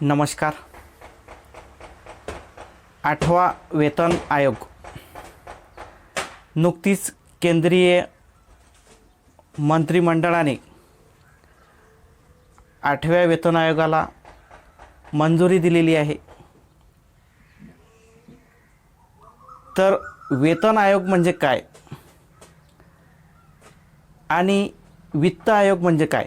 नमस्कार. आठवा वेतन आयोग. नुकतीच केंद्रीय मंत्रिमंडळाने आठव्या वेतन आयोगाला मंजुरी दिलेली आहे. तर वेतन आयोग म्हणजे काय? आणि वित्त आयोग म्हणजे काय?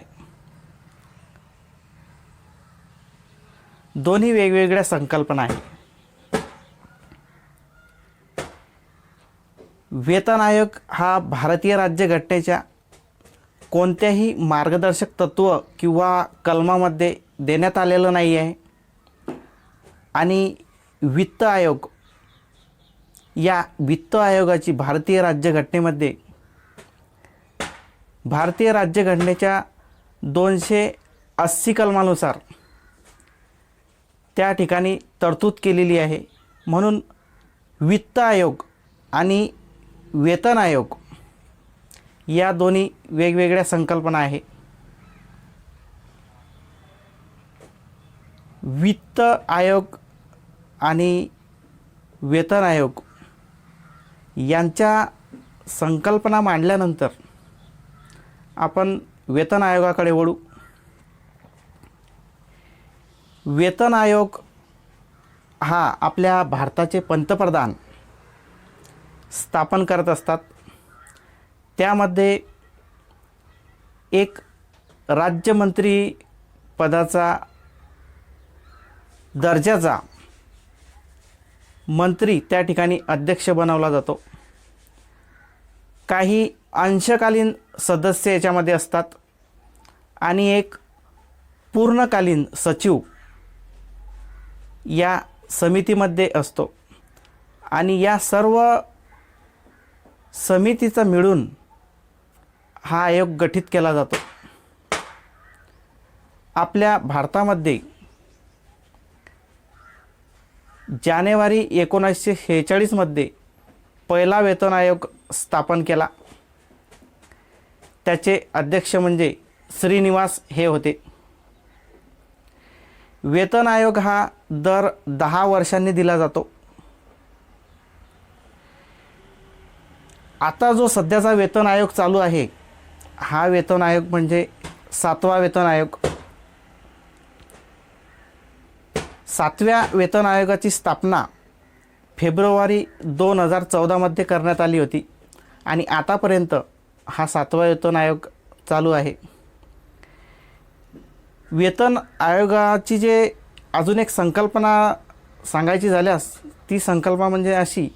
दोन्ही वेगवेगळ्या संकल्पना आहेत. वेतन आयोग हा भारतीय राज्यघटनेच्या कोणत्याही मार्गदर्शक तत्त्व किंवा कलमामध्ये देण्यात आलेलं नाही आहे. आणि वित्त आयोग या वित्त आयोगाची भारतीय राज्यघटनेमध्ये भारतीय राज्यघटनेच्या दोनशे अस्सी कलमानुसार त्या ठिकाणी तरतूद केलेली आहे. म्हणून वित्त आयोग आणि वेतन आयोग या दोन्ही वेगवेगळ्या संकल्पना आहे. वित्त आयोग आणि वेतन आयोग यांच्या संकल्पना मांडल्यानंतर आपण वेतन आयोगाकडे वळू. वेतन आयोग हा आपल्या भारताचे पंतप्रधान स्थापन करत असतात. त्यामध्ये एक राज्यमंत्री पदाचा दर्जाचा मंत्री त्या ठिकाणी अध्यक्ष बनवला जातो. काही अंशकालीन सदस्य याच्यामध्ये असतात आणि एक पूर्णकालीन सचिव या समितीमध्ये असतो. आणि या सर्व समितीचा मिळून हा आयोग गठीत केला जातो. आपल्या भारतामध्ये जानेवारी एकोणीसशे शेहेचाळीसमध्ये पहिला वेतन आयोग स्थापन केला. त्याचे अध्यक्ष म्हणजे श्रीनिवास हे होते. वेतन आयोग हा दर दहा वर्षांनी दिला जातो. आता जो सध्याचा वेतन आयोग चालू आहे हा वेतन आयोग म्हणजे सातवा वेतन आयोग. सातव्या वेतन आयोगाची स्थापना फेब्रुवारी दोन हजार चौदामध्ये करण्यात आली होती आणि आतापर्यंत हा सातवा वेतन आयोग चालू आहे. वेतन आयोगाची जे अजून एक संकल्पना सांगायची झाल्यास ती संकल्पना म्हणजे अशी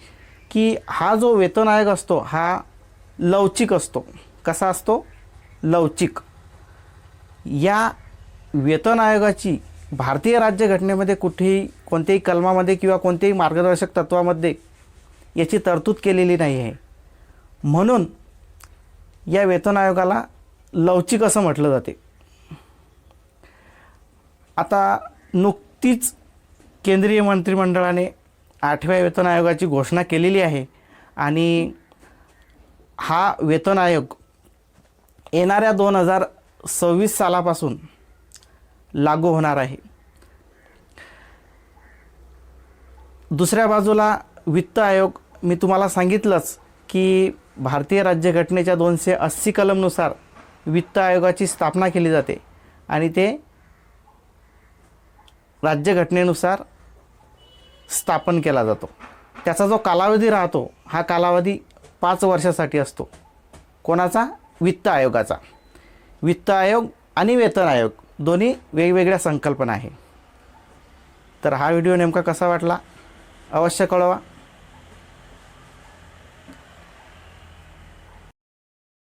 की हा जो वेतन आयोग असतो हा लवचिक असतो. कसा असतो? लवचिक. या वेतन आयोगाची भारतीय राज्यघटनेमध्ये कुठेही कोणत्याही कलमामध्ये किंवा कोणत्याही मार्गदर्शक तत्वामध्ये याची तरतूद केलेली नाही आहे. म्हणून या वेतन आयोगाला लवचिक असं म्हटलं जाते. आता नुकतीच केंद्रीय मंत्रिमंडळाने आठव्या वेतन आयोगाची घोषणा केलेली आहे आणि हा वेतन आयोग येणाऱ्या दोन हजार सव्वीस सालापासून लागू होणार आहे. दुसऱ्या बाजूला वित्त आयोग मी तुम्हाला सांगितलंच की भारतीय राज्यघटनेच्या दोनशे अस्सी कलमनुसार वित्त आयोगाची स्थापना केली जाते आणि ते राज्यघटनेनुसार स्थापन केला जातो. त्याचा जो कालावधी राहतो हा कालावधी पाच वर्षासाठी असतो. कोणाचा? वित्त आयोगाचा. वित्त आयोग आणि वेतन आयोग दोन्ही वेगवेगळ्या संकल्पना आहे. तर हा व्हिडिओ नेमका कसा वाटला? अवश्य कळवा.